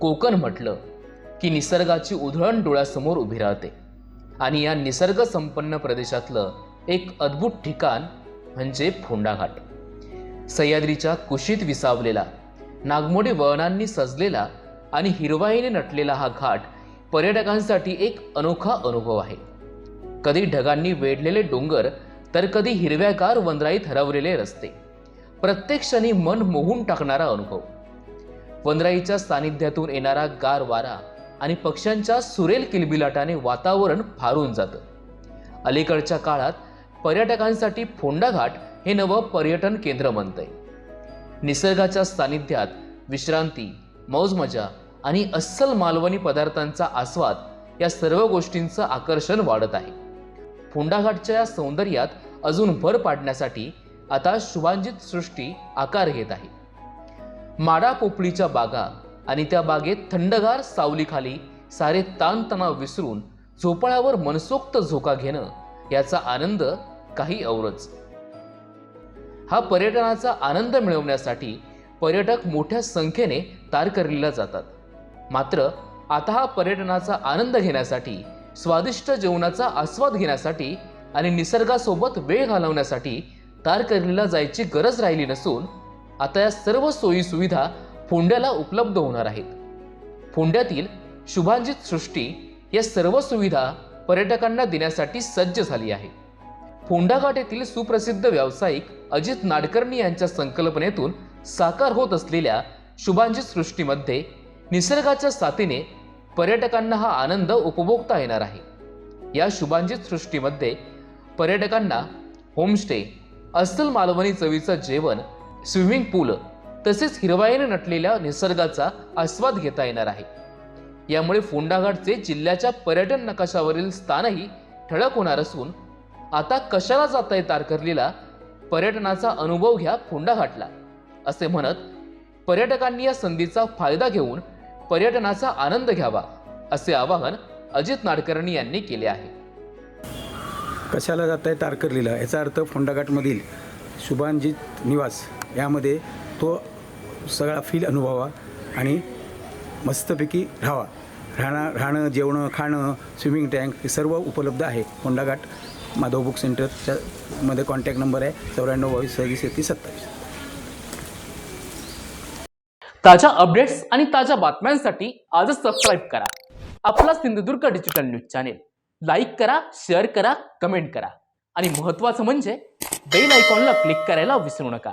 कोकण म्हटलं की निसर्गाची उधळण डोळ्यासमोर उभी राहते. आणि या निसर्ग संपन्न प्रदेशातलं एक अद्भुत ठिकाण म्हणजे फोंडाघाट. सह्याद्रीच्या कुशीत विसावलेला नागमोडी वळणांनी सजलेला आणि हिरवाईने नटलेला हा घाट पर्यटकांसाठी एक अनोखा अनुभव आहे. कधी ढगांनी वेढलेले डोंगर तर कधी हिरव्यागार वनराईत हरवलेले रस्ते. प्रत्येक क्षणी मन मोहून टाकणारा अनुभव. वनराईच्या सानिध्यातून येणारा गार वारा आणि पक्ष्यांच्या सुरेल किलबिलाटाने वातावरण फारून जातं. अलीकडच्या काळात पर्यटकांसाठी फोंडाघाट हे नवं पर्यटन केंद्र बनतंय. निसर्गाच्या सानिध्यात विश्रांती मौजमजा आणि अस्सल मालवणी पदार्थांचा आस्वाद या सर्व गोष्टींचं आकर्षण वाढत आहे. फोंडाघाटच्या या सौंदर्यात अजून भर पाडण्यासाठी आता शुभांजित सृष्टी आकार घेत आहे. माडा पोपळीच्या बागा आणि त्या बागेत थंडगार सावलीखाली सारे ताणतणाव विसरून झोपाळ्यावर मनसोक्त झोका घेणं याचा आनंद काही औरच. हा पर्यटनाचा आनंद मिळवण्यासाठी पर्यटक मोठ्या संख्येने तारकर्लीला जातात. मात्र आता हा पर्यटनाचा आनंद घेण्यासाठी स्वादिष्ट जेवणाचा आस्वाद घेण्यासाठी आणि निसर्गासोबत वेळ घालवण्यासाठी तारकर्लीला जायची गरज राहिली नसून आता या सर्व सोयीसुविधा फोंड्याला उपलब्ध होणार आहेत. फोंड्यातील शुभांजित सृष्टी या सर्व सुविधा पर्यटकांना देण्यासाठी सज्ज झाली आहे. फोंडाघाट येथील सुप्रसिद्ध व्यावसायिक अजित नाडकर्णी यांच्या संकल्पनेतून साकार होत असलेल्या शुभांजित सृष्टीमध्ये निसर्गाच्या साथीने पर्यटकांना हा आनंद उपभोगता येणार आहे. या शुभांजित सृष्टीमध्ये पर्यटकांना होमस्टे अस्सल मालवणी चवीचं जेवण स्विमिंग पूल तसेच हिरवाईने नटलेल्या निसर्गाचा आस्वाद घेता येणार आहे. यामुळे फोंडाघाटचे जिल्ह्याच्या पर्यटन नकाशावरील स्थानही ठळक होणार असून आता कशाला जाताय तारकर्लीला? पर्यटनाचा अनुभव घ्या फोंडाघाटला असे म्हणत पर्यटकांनी या संधीचा फायदा घेऊन पर्यटनाचा आनंद घ्यावा असे आवाहन अजित नाडकर्णी यांनी केले आहे. कशाला जात आहे तारकर्लीला? याचा अर्थ फोंडाघाटमधील शुभांजित निवास. यामध्ये तो सगळा फील अनुभवा आणि मस्तपैकी राहावा. राहणं राहणं जेवणं खाणं स्विमिंग टँक हे सर्व उपलब्ध आहे. होंडाघाट माधव बुक सेंटरच्या मध्ये कॉन्टॅक्ट नंबर आहे चौऱ्याण्णव बावीस सव्वीस एकतीस सत्तावीस. ताज्या अपडेट्स आणि ताज्या बातम्यांसाठी आजच सबस्क्राईब करा. आपला Sindhudurg digital news channel like करा शेअर करा कमेंट करा. आणि महत्त्वाचं म्हणजे बेल आयकॉनला क्लिक करायला विसरू नका.